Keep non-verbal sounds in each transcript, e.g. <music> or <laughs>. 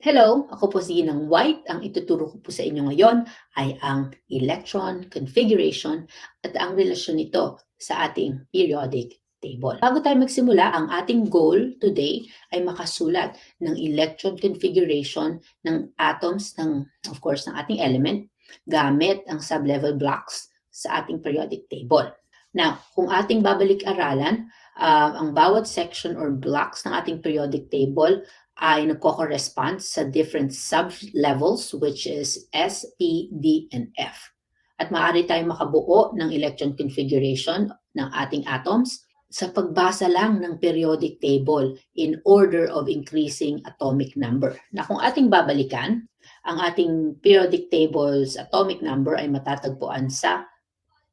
Hello, ako po si Ginang White. Ang ituturo ko po sa inyo ngayon ay ang electron configuration at ang relasyon nito sa ating periodic table. Bago tayo magsimula, ang ating goal today ay makasulat ng electron configuration ng atoms ng, of course, ng ating element gamit ang sublevel blocks sa ating periodic table. Now, kung ating babalik-aralan, uh, ang bawat section or blocks ng ating periodic table ay nagko-correspond sa different sub-levels which is S, P, D, and F. At maaari tayong makabuo ng electron configuration ng ating atoms sa pagbasa lang ng periodic table in order of increasing atomic number. Na kung ating babalikan, ang ating periodic table's atomic number ay matatagpuan sa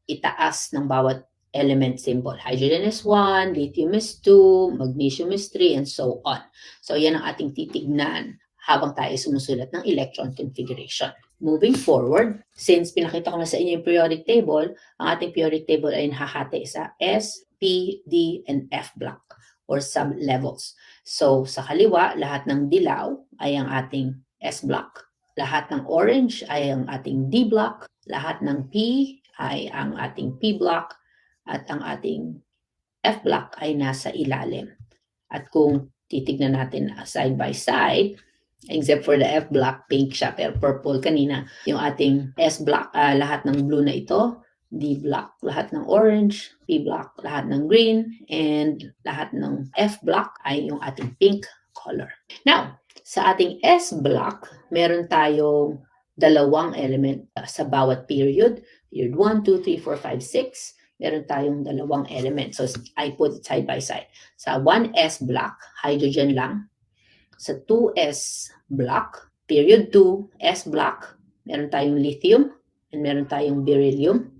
itaas ng bawat element symbol. Hydrogen is 1, lithium is 2, magnesium is 3, and so on. So yan ang ating titignan habang tayo sumusulat ng electron configuration. Moving forward, since pinakita ko na sa inyo yung periodic table, ang ating periodic table ay nahahati sa S, P, D, and F block or sub-levels. So sa kaliwa, lahat ng dilaw ay ang ating S block. Lahat ng orange ay ang ating D block. Lahat ng P ay ang ating P block at ang ating F block ay nasa ilalim. At kung titignan natin side by side, except for the F block, pink siya, pero purple kanina, yung ating S block, uh, lahat ng blue na ito, D block, lahat ng orange, P block, lahat ng green, and lahat ng F block ay yung ating pink color. Now, sa ating S block, meron tayong dalawang element uh, sa bawat period. Period 1, 2, 3, 4, 5, 6 meron tayong dalawang element. So, I put it side by side. Sa 1s block, hydrogen lang. Sa 2s block, period 2, s block, meron tayong lithium and meron tayong beryllium.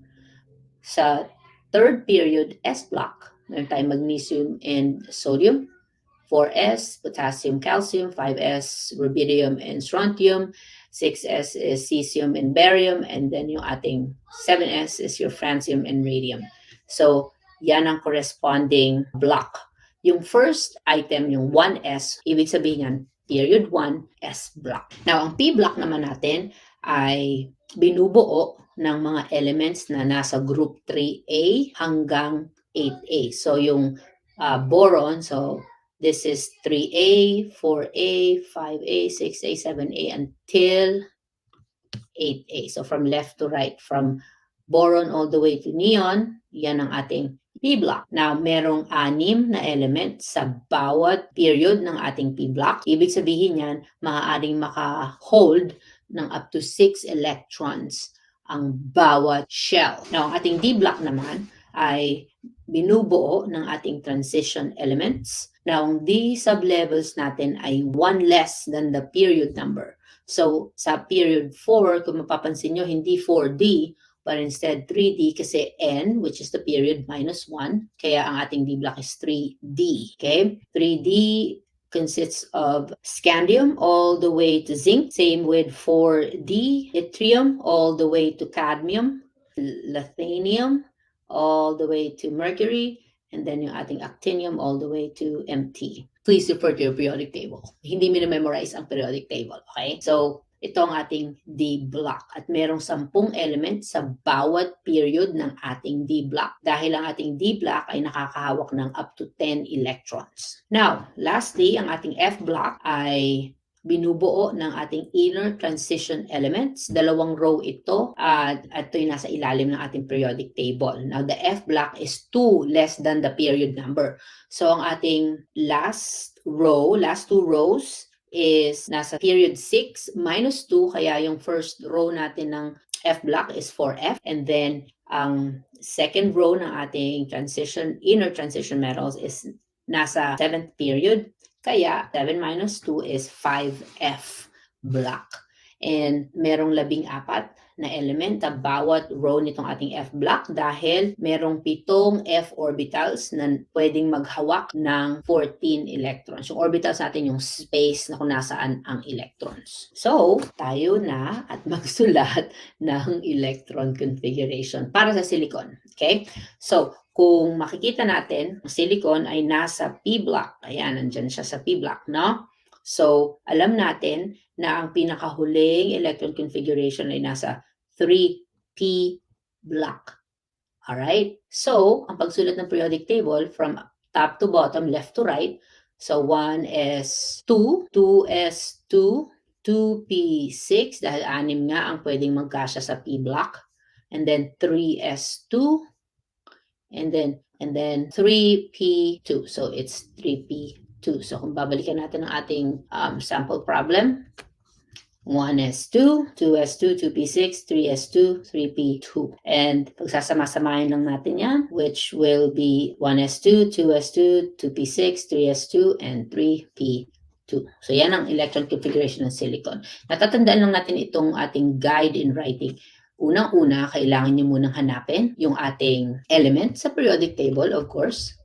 Sa third period, s block, meron tayong magnesium and sodium. 4s, potassium, calcium. 5s, rubidium and strontium. 6s is cesium and barium, and then yung ating 7s is your francium and radium. So, yan ang corresponding block. Yung first item, yung 1s, ibig sabihin yan, period 1, S block. Now, ang P block naman natin ay binubuo ng mga elements na nasa group 3A hanggang 8A. So, yung uh, boron, so This is 3A, 4A, 5A, 6A, 7A until 8A. So from left to right, from boron all the way to neon, yan ang ating P block. Now, merong anim na element sa bawat period ng ating P block. Ibig sabihin yan, maaaring maka-hold ng up to 6 electrons ang bawat shell. Now, ang ating D block naman ay binubuo ng ating transition elements. Now, D sublevels natin ay one less than the period number. So, sa period 4, kung mapapansin nyo, hindi 4D, but instead 3D kasi N, which is the period, minus 1. Kaya ang ating D block is 3D. Okay? 3D consists of scandium all the way to zinc. Same with 4D, yttrium all the way to cadmium, lanthanum all the way to mercury, and then yung ating actinium all the way to MT. Please refer to your periodic table. Hindi minamemorize ang periodic table, okay? So, ito ang ating D block at merong sampung element sa bawat period ng ating D block dahil ang ating D block ay nakakahawak ng up to 10 electrons. Now, lastly, ang ating F block ay binubuo ng ating inner transition elements. Dalawang row ito at ito yung nasa ilalim ng ating periodic table. Now, the F block is 2 less than the period number. So, ang ating last row, last two rows is nasa period 6 minus 2. Kaya yung first row natin ng F block is 4F. And then, ang second row ng ating transition, inner transition metals is nasa 7th period. Kaya 7 minus 2 is 5F block. And merong labing apat na element sa bawat row nitong ating F block dahil merong pitong F orbitals na pwedeng maghawak ng 14 electrons. Yung orbitals natin yung space na kung nasaan ang electrons. So, tayo na at <laughs> magsulat ng electron configuration para sa silicon. Okay? So, kung makikita natin, ang silicon ay nasa P block. Ayan, nandyan siya sa P block, no? So, alam natin na ang pinakahuling electron configuration ay nasa 3p block. Alright? So, ang pagsulat ng periodic table from top to bottom, left to right, so 1s2, 2s2, 2p6, dahil anim nga ang pwedeng magkasya sa p block, and then 3s2, and then and then 3p2. So, it's 3p2. So, kung babalikan natin ang ating um, sample problem, 1s2, 2s2, 2p6, 3s2, 3p2. And pagsasama-samahin lang natin yan, which will be 1s2, 2s2, 2p6, 3s2, and 3p2. So yan ang electron configuration ng silicon. Natatandaan lang natin itong ating guide in writing. Unang-una, kailangan nyo munang hanapin yung ating element sa periodic table, of course.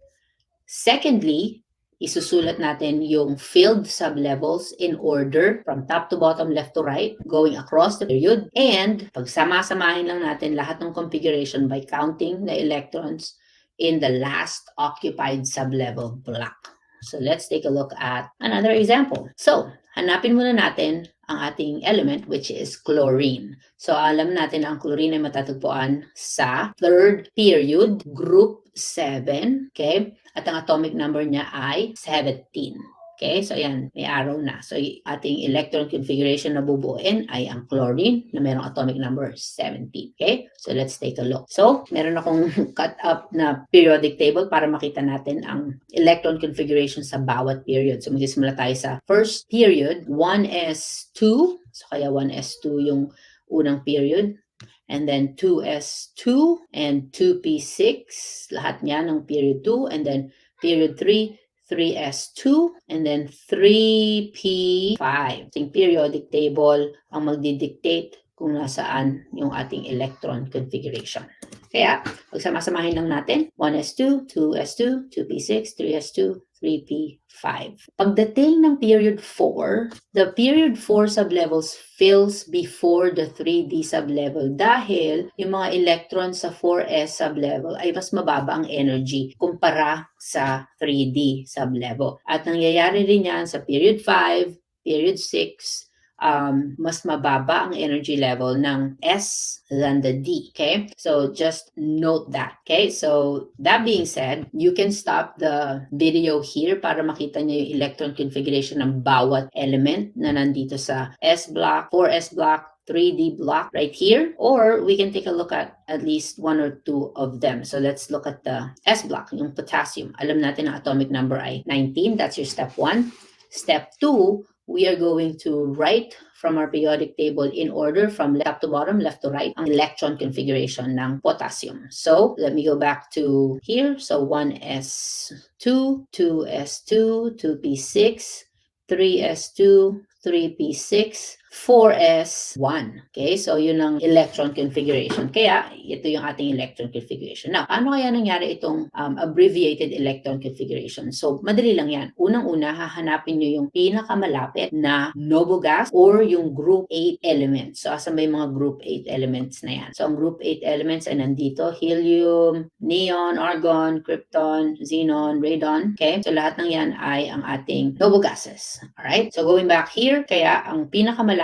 Secondly, isusulat natin yung filled sublevels in order from top to bottom, left to right, going across the period. And pagsama-samahin lang natin lahat ng configuration by counting the electrons in the last occupied sublevel block. So let's take a look at another example. So, hanapin muna natin ang ating element which is chlorine. So alam natin na ang chlorine ay matatagpuan sa third period, group 7, okay? At ang atomic number niya ay 17. Okay, so ayan, may arrow na. So ating electron configuration na bubuuin ay ang chlorine na mayroong atomic number 17. Okay, so let's take a look. So, meron akong <laughs> cut up na periodic table para makita natin ang electron configuration sa bawat period. So magsisimula tayo sa first period, 1s2. So kaya 1s2 yung unang period. And then 2s2 and 2p6. Lahat niya ng period 2. And then period 3, 3s2. And then 3p5. Ating periodic table ang magdidictate kung nasaan yung ating electron configuration. Kaya, pagsama-samahin lang natin, 1s2, 2s2, 2p6, 3s2, 3p5. Pagdating ng period 4, the period 4 sublevels fills before the 3d sublevel dahil yung mga electrons sa 4s sublevel ay mas mababa ang energy kumpara sa 3d sublevel. At nangyayari rin yan sa period 5, period 6, um, mas mababa ang energy level ng S than the D. Okay? So just note that. Okay? So that being said, you can stop the video here para makita niyo yung electron configuration ng bawat element na nandito sa S block, 4S block, 3D block right here, or we can take a look at at least one or two of them. So let's look at the S block, yung potassium. Alam natin ang atomic number ay 19. That's your step 1. Step 2, we are going to write from our periodic table in order from left to bottom, left to right, ang electron configuration ng potassium. So, let me go back to here. So, 1s2, 2s2, 2p6, 3s2, 3p6, 4s1. Okay, so yun ang electron configuration. Kaya, ito yung ating electron configuration. Now, paano kaya nangyari itong um, abbreviated electron configuration? So, madali lang yan. Unang-una, hahanapin nyo yung pinakamalapit na noble gas or yung group 8 elements. So, asan ba mga group 8 elements na yan? So, ang group 8 elements ay nandito, helium, neon, argon, krypton, xenon, radon. Okay? So, lahat ng yan ay ang ating noble gases. Alright? So, going back here, kaya ang pinakamalapit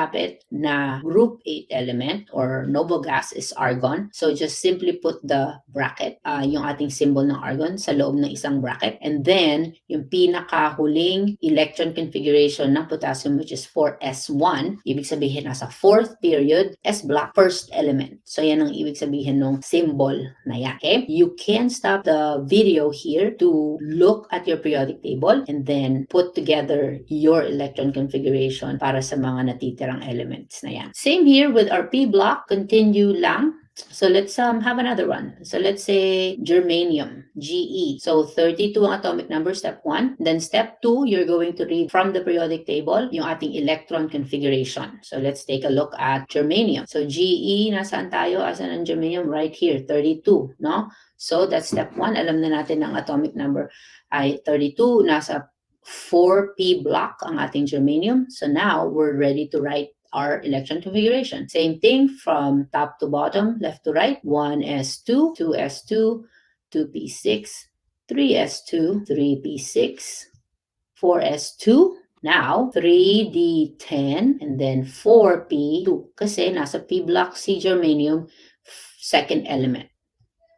na group 8 element or noble gas is argon. So, just simply put the bracket, uh, yung ating symbol ng argon sa loob ng isang bracket. And then, yung pinakahuling electron configuration ng potassium which is 4s1, ibig sabihin nasa fourth period, S block, first element. So, yan ang ibig sabihin ng symbol na yan. Okay? You can stop the video here to look at your periodic table and then put together your electron configuration para sa mga natitirang elements na yan. Same here with our P block, continue lang. So let's um have another one. So let's say germanium, GE. So 32 ang atomic number, step 1. Then step 2, you're going to read from the periodic table yung ating electron configuration. So let's take a look at germanium. So GE, nasaan tayo? Asan ang germanium? Right here, 32, no? So that's step 1. Alam na natin ang atomic number ay 32. Nasa 4p block ang ating germanium. So now we're ready to write our electron configuration. Same thing from top to bottom, left to right. 1s2, 2s2, 2p6, 3s2, 3p6, 4s2, Now, 3D10 and then 4P2 kasi nasa P block si germanium second element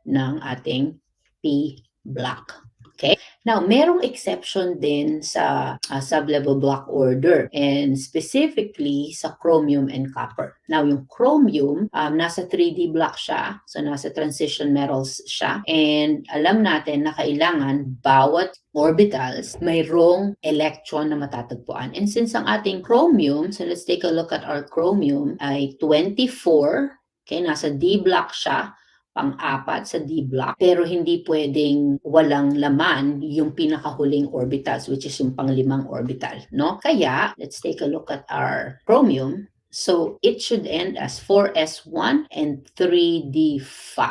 ng ating P block. Okay? Now, merong exception din sa uh, sublevel block order and specifically sa chromium and copper. Now, yung chromium, um, nasa 3D block siya. So, nasa transition metals siya. And alam natin na kailangan bawat orbitals mayroong electron na matatagpuan. And since ang ating chromium, so let's take a look at our chromium, ay 24. Okay, nasa D block siya pang-apat sa D block pero hindi pwedeng walang laman yung pinakahuling orbitals which is yung panglimang orbital no? Kaya let's take a look at our chromium. So it should end as 4s1 and 3d5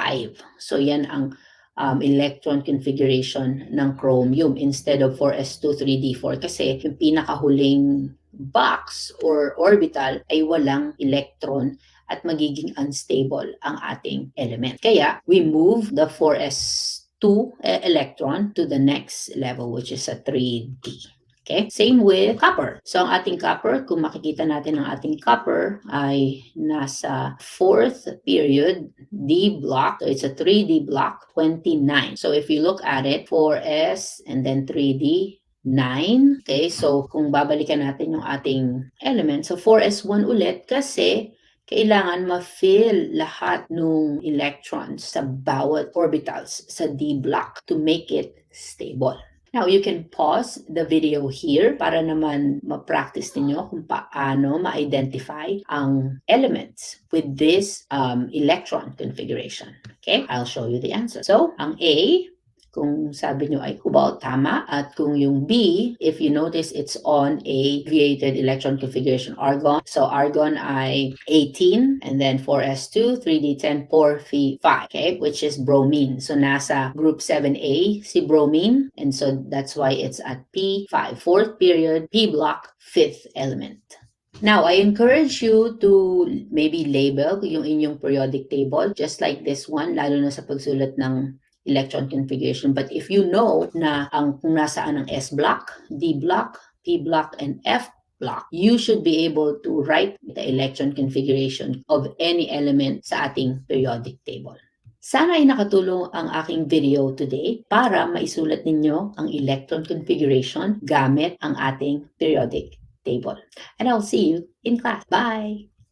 so yan ang um, electron configuration ng chromium instead of 4s2 3d4 kasi yung pinakahuling box or orbital ay walang electron at magiging unstable ang ating element. Kaya, we move the 4s2 e- electron to the next level which is a 3d. Okay? Same with copper. So, ang ating copper, kung makikita natin ang ating copper ay nasa fourth period D block. So, it's a 3D block, 29. So, if you look at it, 4S and then 3D, 9. Okay, so kung babalikan natin yung ating element, so 4s1 ulit kasi kailangan ma-fill lahat ng electrons sa bawat orbitals sa D block to make it stable. Now, you can pause the video here para naman ma-practice ninyo kung paano ma-identify ang elements with this um, electron configuration. Okay, I'll show you the answer. So, ang A, kung sabi nyo ay cobalt, tama. At kung yung B, if you notice, it's on a created electron configuration argon. So argon ay 18, and then 4s2, 3d10, 4, 5, okay, which is bromine. So nasa group 7a si bromine, and so that's why it's at P5, fourth period, P block, fifth element. Now, I encourage you to maybe label yung inyong periodic table, just like this one, lalo na sa pagsulat ng electron configuration. But if you know na ang kung nasaan ang S block, D block, P block, and F block, you should be able to write the electron configuration of any element sa ating periodic table. Sana ay nakatulong ang aking video today para maisulat ninyo ang electron configuration gamit ang ating periodic table. And I'll see you in class. Bye!